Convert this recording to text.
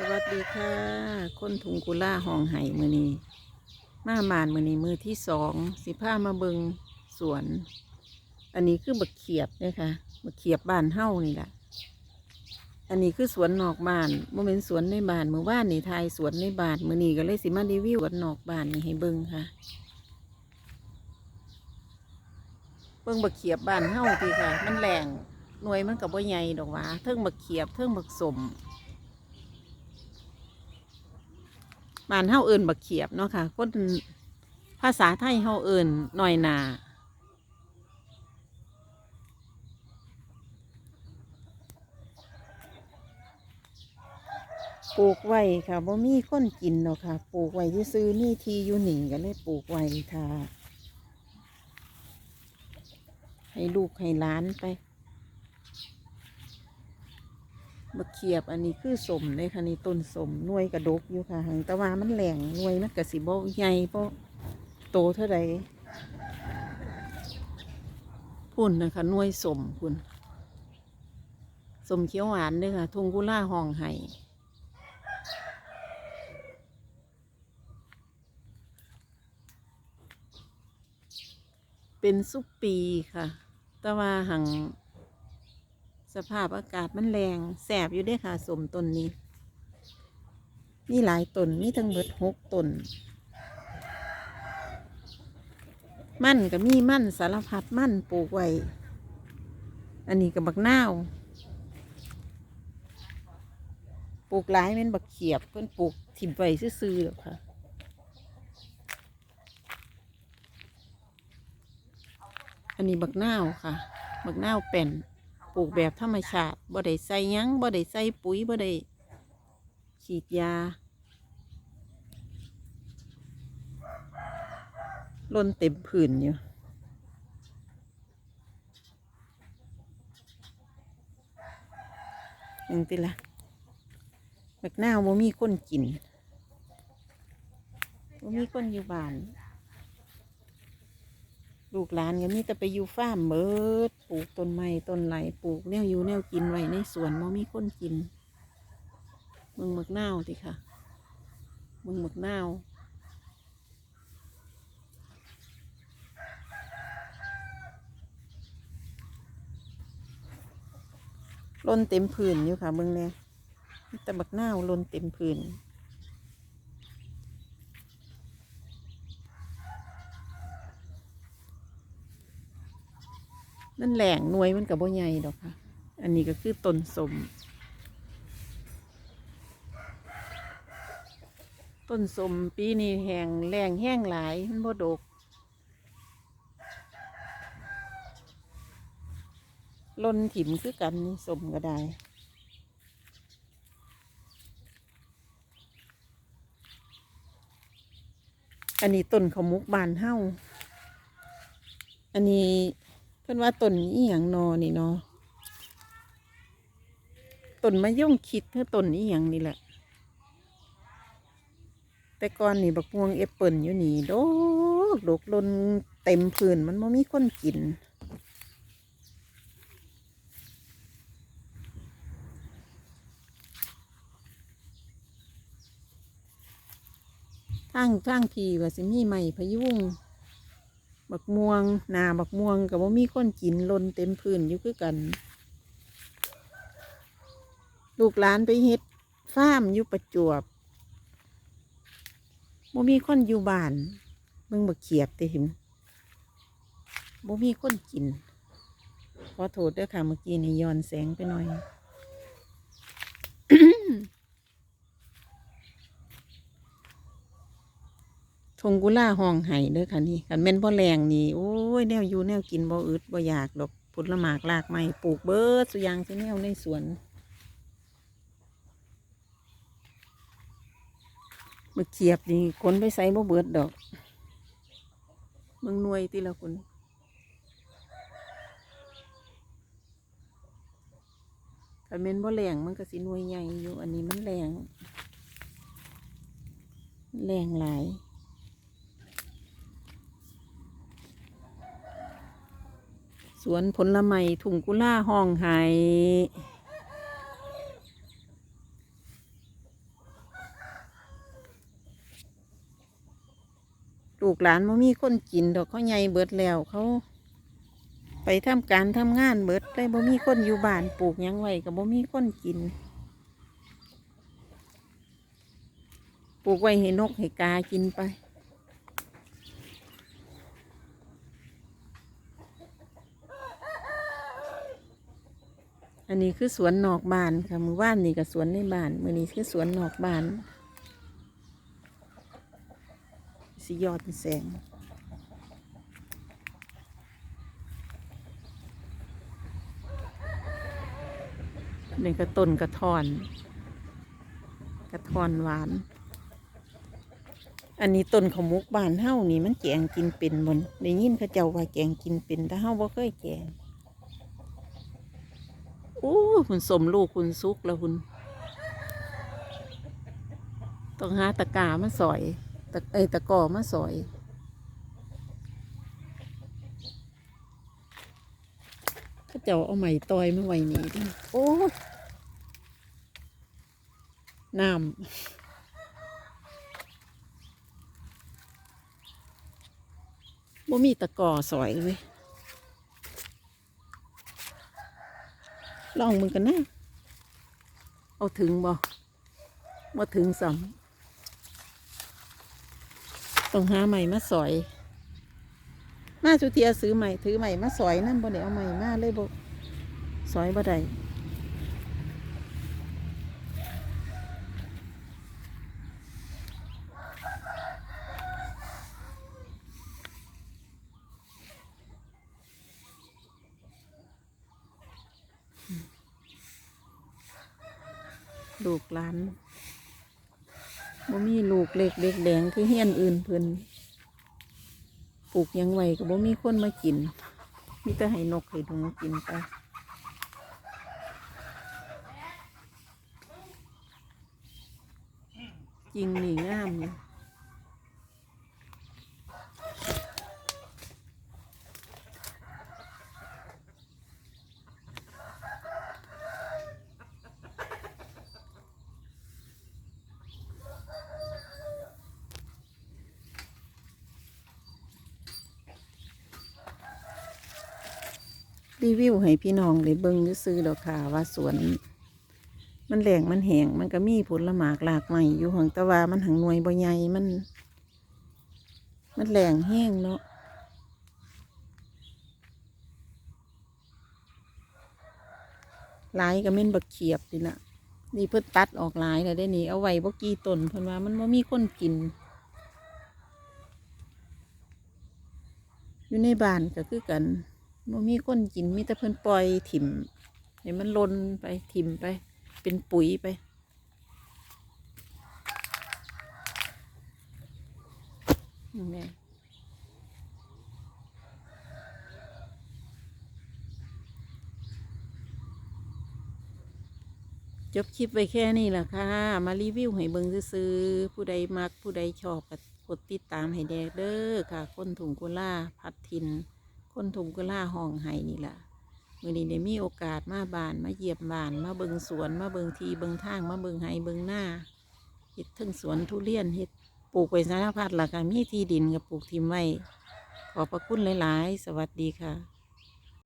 สวัสดีค่ะ คนถุงกุล่าห้องไห้มือนี้มามานมือนี้มือที่สองสิผ้ามาเบิงสวน อันนี้คือบักเขียบนะคะบักเขียบบ้านเฮ้านี่แหละอันนี้คือสวนนอกบ้านโมเมนสวนในบ้านเมื่อว่านนี่ทายสวนในบ้านมือนี้ก็เลยสิมารีวิวสวนนอกบ้านนี่ให้เบิงค่ะ เบิงบักเขียบบ้านเฮาทีค่ะ มันแรงหน่วยมันกับว่าใหญ่ดอกว่าเทิงบักเขียบเทิงบักสม บ้านเฮาเอิญบักเขียบเนาะค่ะคนภาษาไทยเฮาเอิญหน่อยนาปลูกไว้ค่ะบ่มีคนกินเนาะค่ะ ปลูกไว้ที่ซื้อนี่ทีอยู่หนีก็เลยปลูกไว้ค่ะ ให้ลูกให้ล้านไป บักเขียบอันนี้คือสมเลยค่ะนี่ต้นสมน่วยกระดกอยู่ค่ะหังต่ว่ามันแหลงน่วยมันกระสิบใหญ่เพราะโตเท่าไรพุ่นนะคะน่วยสมพุ่นสมเขียวหวานเด้วยค่ะทงกุล่าห้องไห้เป็นซุปปีค่ะ แต่ว่าหัง สภาพอากาศมันแรงแสบอยู่ด้อค่ะสมต้นนี้มีหลายต้นมีทั้งเบิดหกต้น มั่นก็มีมั่นสารพัดมั่นปลูกไว้ อันนี้ก็บักนาวปลูกหลายเป็นบักเขียบเพิ่อนปลูกถิ่มไว้ซื่อๆหรอกค่ะอันนี้บักนาวค่ะ บักนาวเป็น ปลูกแบบธรรมชาติบ่ได้ใส่หยังบ่ได้ใส่ปุ๋ยบ่ได้ฉีดยาล้นเต็มผืนอยู่ยังติละบักนาวบ่มีคนกินบ่มีคนอยู่บ้าน ลูกหลานก็มีแต่ไปอยู่ฟาร์มเบิดปลูกต้นไม้ต้นไหลปลูกแนวอยู่แนวกินไว้ในสวนมันมีคนกินมึงหมึกนาวติค่ะมึงหมึกนาวล้นเต็มพื้นอยู่ค่ะมึงเนี่ยแต่บักนาวล้นเต็มพื้น นั่นแหล่งหน่วยมันกับบ่ใหญ่ดอกค่ะ อันนี้ก็คือต้นสม ต้นสมปีนี้แห้งแรงแห้งหลายมันบ่ดกลนถิ่มคือกันนี่สมก็ได้อันนี้ต้นขมุกบานเฮ้า อันนี้ พิ่นว่าต้นอีหยังนอนี่เนาะต้นมะย่งคิดคือต้นอีหยังนี่แหละ แต่ก่อนนี่บักม่วงเอปเปิลอยู่นี่โดกดกลนเต็มพื้นมันไม่มีคนกิน ทางทางพีว่าสิมีใหม่พยุง บักม่วงนาบักม่วงกับว่ามีคนกินลนเต็มพื้นอยู่คือกัน ลูกหลานไปเฮ็ดฟาร์มอยู่ประจวบบ่มีคนอยู่บ้านเบิ่งบักเขียบเต็มบ่มีคนกินขอโทษด้วยค่ะเมื่อกี้ในย้อนแสงไปหน่อย ทงกุล่าห้องไห้เด้อค่ะนี่กันแม่นบ่แรงนี่โอ้ยแนวอยู่แนวกินบ่อึดบ่อยากดอกผลหมากลากไม้ปลูกเบิดสุยางสิแนวในสวน มึกเขียบนี่คนไปใส่บ่เบิดดอกมึงหน่วยติละคนกันแม่นบ่แรงมันก็สิหน่วยใหญ่อยู่อันนี้มันแรงแรงหลาย วนผลไม้ถุงกุล่าห้องไห้ลูกหลานมันมีคนกินดอกเขาใหญ่เบิดแล้วเขา ไปทำการทำงานเบิดได้บ่มีคนอยู่บ้านปลูกยังไว้กับบ่มีคนกิน ปลูกไว้ให้นกให้กากินไป อันนี้คือสวนนอกบ้านค่ะมือว่านนี่กับสวนในบ้านมือนี้คือสวนนอกบ้านสิยอดแสงนี่ก็ต้นกระทอน กระทอนหวาน อันนี้ต้นขมุกบานเฮ้านี่มันแกงกินเป็นบนได้ยินเขาเจ้าว่าแกงกินเป็นแต่เฮ้าบ่เคยแกง อู้คุณสมลูกคุณซุกแล้วคุณ ต้องหาตะกามาสอยตะเอตะกอมาสอยเข้าเจ้าเอาใหม่ตอยมาไว้นี่ด้โอ้น้ำบ่มีตะกอสอยเลย ลองมึงกันนะ เอาถึงบ่มาถึงสำต้องหาใหม่มาสอย มาสุเทียซื้อใหม่ถือใหม่มาสอยนั่นบ่ได้เอาใหม่มาเลยบ่สอยบ่ได้ ลูกหลานบ่มีลูกเล็กเด็กแดงคือเฮียนอื่นเพิ่นปลูกยังไว้ก็บ่มีคนมากิน มีแต่ให้นกให้หนูกินไปจริงนี่งามเลย รีวิวให้พี่น้องได้เบิ่งซื้อดอกค่ะว่าสวน มันแหลงมันแหงมันก็มีผลละหมากหลากใหม่อยู่หังต่ว่ามันหังหน่วยบ่ใหญ่มัน มันแหลงแห้งเนาะลายก็เม่นบักเขียบนี่นะนี่เพิ่นตัดออกลายแล้วได้นี่เอาไว้บ่กี่ต้นเพิ่นว่ามันบ่มีคนกิน อยู่ในบ้านก็คือกัน บ่มีคนกินมีแต่เพิ่นปล่อยถิ่มให้มันลนไปถิ่มไป เป็นปุ๋ยไป นี่จบคลิปไว้แค่นี้แหละค่ะ มารีวิวให้เบิงซื้อผู้ใดมักผู้ใดชอบก็กดติดตามให้แดกเด้อค่ะ คนถุงกุล่าพัดทิน คนถุงกุล่าห้องไห้นี่แหละมื่อนี้ได้มีโอกาสมาบานมาเหยียบบาน มาเบิงสวน มาเบิงทีเบิงทางมาเบิงไห้เบิงหน้าเฮ็ดทั้งสวนทุเรียนเฮ็ดปลูกไปสารพัดหลักมีที่ดินกับปลูกทิมไว้ขอประคุณหลาย ๆ สวัสดีค่ะ